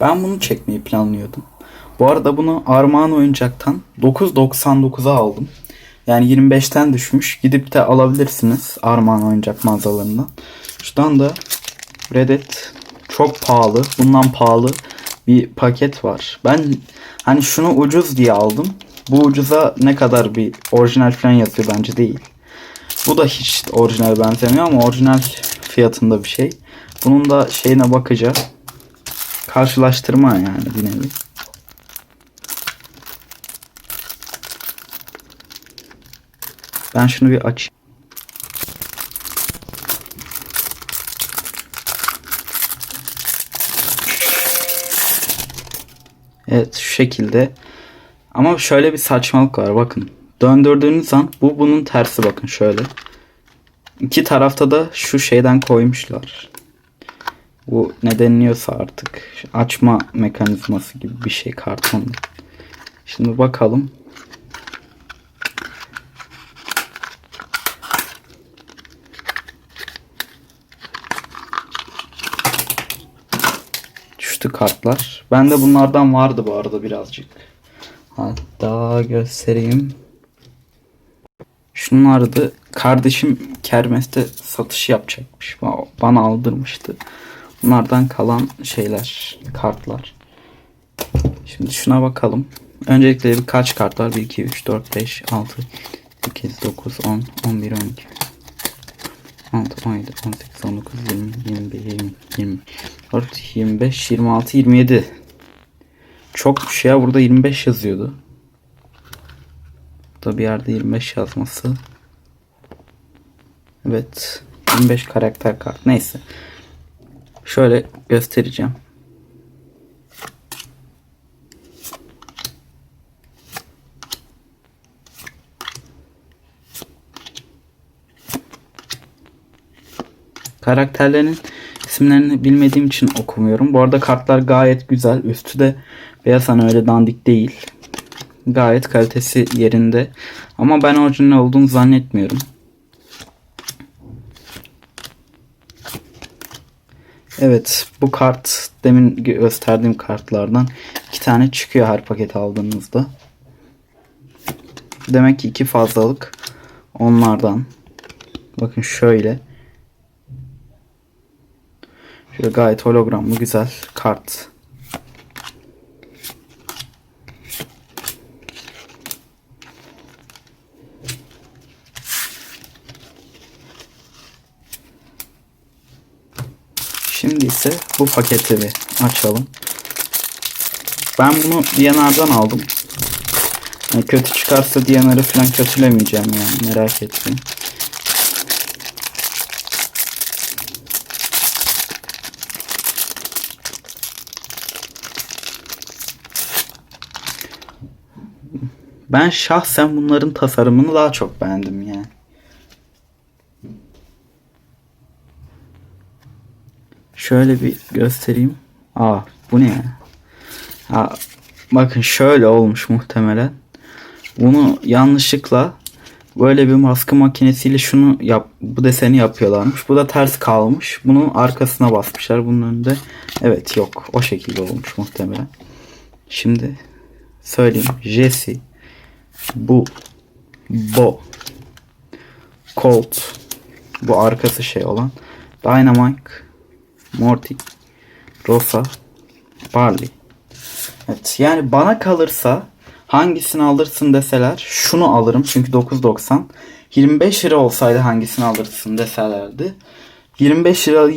Ben bunu çekmeyi planlıyordum. Bu arada bunu Armağan Oyuncak'tan 9.99'a aldım. Yani 25'ten düşmüş. Gidip de alabilirsiniz Armağan Oyuncak mağazalarından. Şuradan da Reddit çok pahalı. Bundan pahalı bir paket var. Ben hani şunu ucuz diye aldım. Bu ucuza ne kadar bir orijinal falan yazıyor bence değil. Bu da hiç orijinal benzemiyor ama orijinal fiyatında bir şey. Bunun da şeyine bakacağız. Karşılaştırma yani bir nevi. Ben şunu bir aç. Evet şu şekilde. Ama şöyle bir saçmalık var bakın. Döndürdüğünüz an bu bunun tersi bakın şöyle. İki tarafta da şu şeyden koymuşlar. Bu ne deniliyorsa artık açma mekanizması gibi bir şey karton. Şimdi bakalım. Düştü kartlar. Bende bunlardan vardı bu arada birazcık. Hatta göstereyim. Şunlardı. Kardeşim kermeste satış yapacakmış. Ba- Bana aldırmıştı. Bunlardan kalan şeyler, kartlar. Şimdi şuna bakalım. Öncelikle bir kaç kart var? 1, 2, 3, 4, 5, 6, 8, 9, 10, 11, 12. 16, 17, 18, 19, 20, 21, 20, 24, 25, 26, 27. Çok bir şey ya. Burada 25 yazıyordu. Burada bir yerde 25 yazması. Evet. 25 karakter kart. Neyse. Şöyle göstereceğim. Karakterlerin isimlerini bilmediğim için okumuyorum. Bu arada kartlar gayet güzel. Üstü de beyaz hani öyle dandik değil. Gayet kalitesi yerinde. Ama ben orijinal olduğunu zannetmiyorum. Evet bu kart demin gösterdiğim kartlardan iki tane çıkıyor her paket aldığınızda. Demek ki iki fazlalık onlardan. Bakın şöyle. Şöyle gayet hologramlı güzel kart. Şimdi ise bu paketi bir açalım. Ben bunu DNR'dan aldım. Yani kötü çıkarsa DNR'ı falan kötülemeyeceğim yani merak etmeyin. Ben şahsen bunların tasarımını daha çok beğendim yani. Şöyle bir göstereyim. Aa bu ne ya? Aa, bakın şöyle olmuş muhtemelen. Bunu yanlışlıkla böyle bir baskı makinesiyle şunu yap bu deseni yapıyorlarmış. Bu da ters kalmış. Bunun arkasına basmışlar. Bunun önünde evet yok. O şekilde olmuş muhtemelen. Şimdi söyleyeyim. Jesse bu Bo Colt bu arkası şey olan Dynamite Morty Rosa Barley Evet yani bana kalırsa hangisini alırsın deseler şunu alırım çünkü 9.90 25 lira olsaydı hangisini alırsın deselerdi 25 lira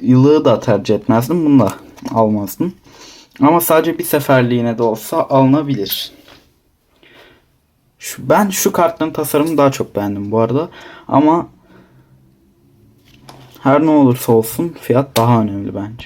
yılı da tercih etmezdim bunu da almazdım ama sadece bir seferliğine de olsa alınabilir. Şu, ben şu kartların tasarımını daha çok beğendim bu arada. Ama her ne olursa olsun fiyat daha önemli bence.